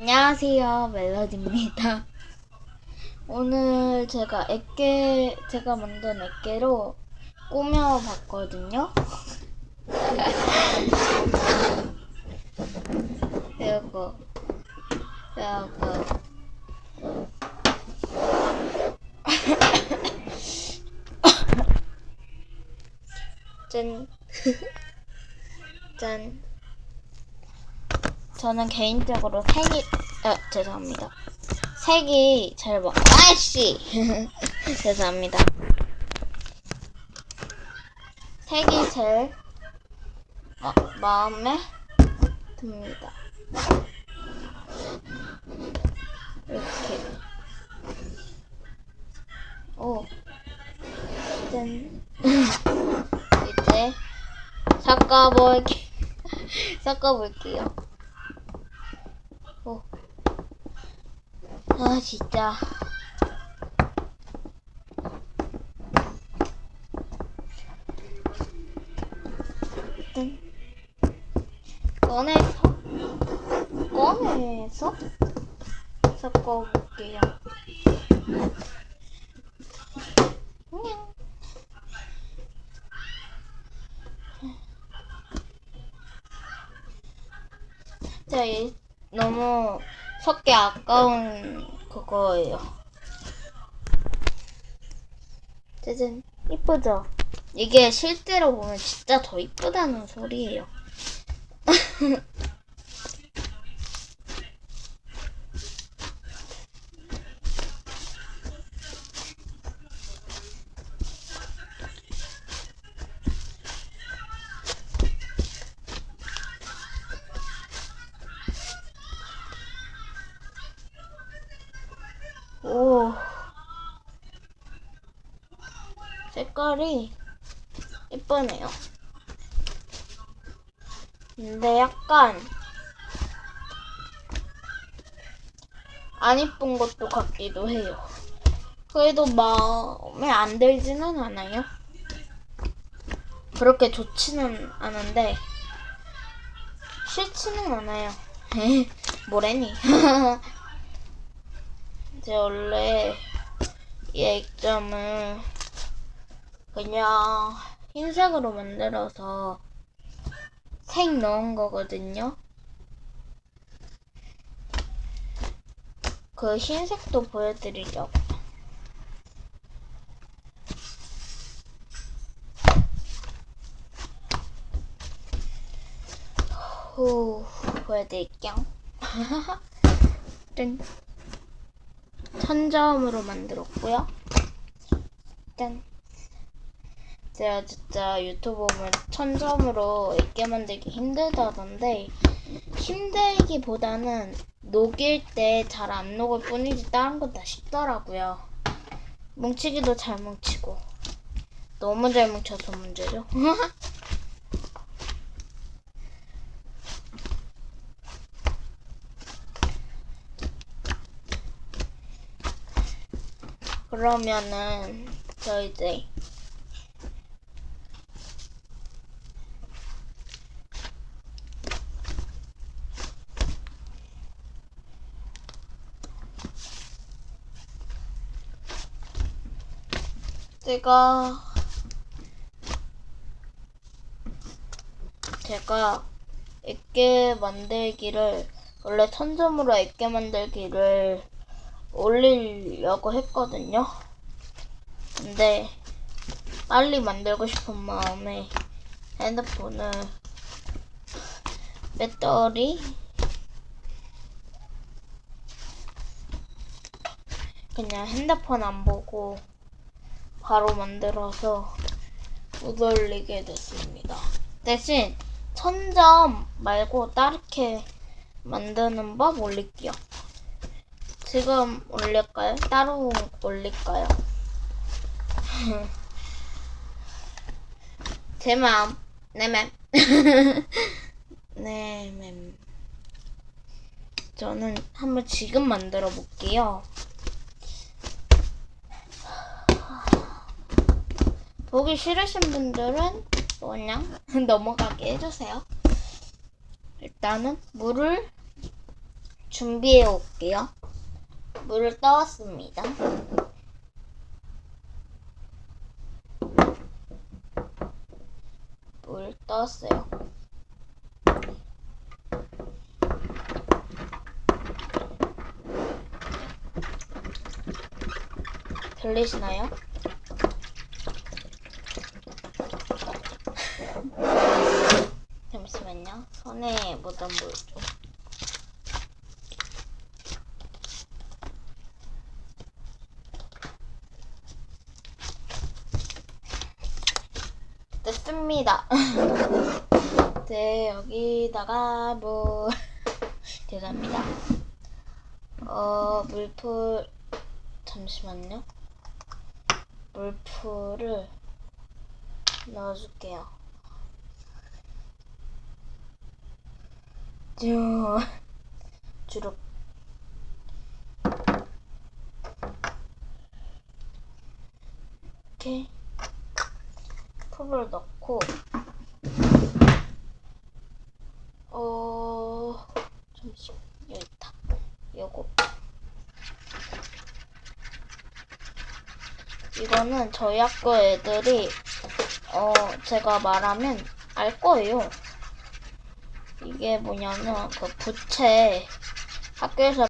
안녕하세요 멜로디입니다. 오늘 제가 액계 제가 만든 액계로 꾸며봤거든요. 이거 이거 짠. 짠. 저는 개인적으로 색이, 아, 죄송합니다. 색이 잘 봐. 아이씨! 죄송합니다. 색이 제일, 어, 마음에 듭니다. 이렇게. 오. 짠. 이제, 섞어볼게, 섞어볼게요. 아 진짜. 꺼내서? 꺼내서? 섞어볼게요. 냥. 자, 이 너무 섞기 아까운 그거예요. 짜잔, 이쁘죠? 이게 실제로 보면 진짜 더 이쁘다는 소리예요. 오. 색깔이 예쁘네요. 근데 약간 안 이쁜 것도 같기도 해요. 그래도 마음에 안 들지는 않아요. 그렇게 좋지는 않은데 싫지는 않아요. 뭐래니? 제 원래 이 액점을 그냥 흰색으로 만들어서 색 넣은 거거든요. 그 흰색도 보여드리려고. 후, 보여드릴게요. 짠. 천점으로 만들었고요. 짠. 제가 진짜 유튜브 보면 천점으로 액게 만들기 힘들다던데 힘들기보다는 녹일 때 잘 안 녹을 뿐이지 다른 건 다 쉽더라고요. 뭉치기도 잘 뭉치고 너무 잘 뭉쳐서 문제죠. 그러면은 저 이제 제가 제가 액계 만들기를 원래 천점으로 액계 만들기를 올리려고 했거든요. 근데 빨리 만들고 싶은 마음에 핸드폰을 배터리 그냥 핸드폰 안 보고 바로 만들어서 못 올리게 됐습니다. 대신 천점 말고 다르게 만드는 법 올릴게요. 지금 올릴까요? 따로 올릴까요? 제 마음, 내 맘. 네, 맘. 저는 한번 지금 만들어 볼게요. 보기 싫으신 분들은 그냥 넘어가게 해주세요. 일단은 물을 준비해 올게요. 물을 떠왔습니다. 물 떠왔어요. 들리시나요? 잠시만요. 손에 묻은 물 좀. 됐습니다. 네, 여기다가 뭐 죄송합니다. 어, 물풀 잠시만요. 물풀을 넣어줄게요. 쭉 주룩 이렇게 풀을 넣고 어 잠시 여기 있다 요거 이거는 저희 학교 애들이 어 제가 말하면 알 거예요. 이게 뭐냐면 그 부채 학교에서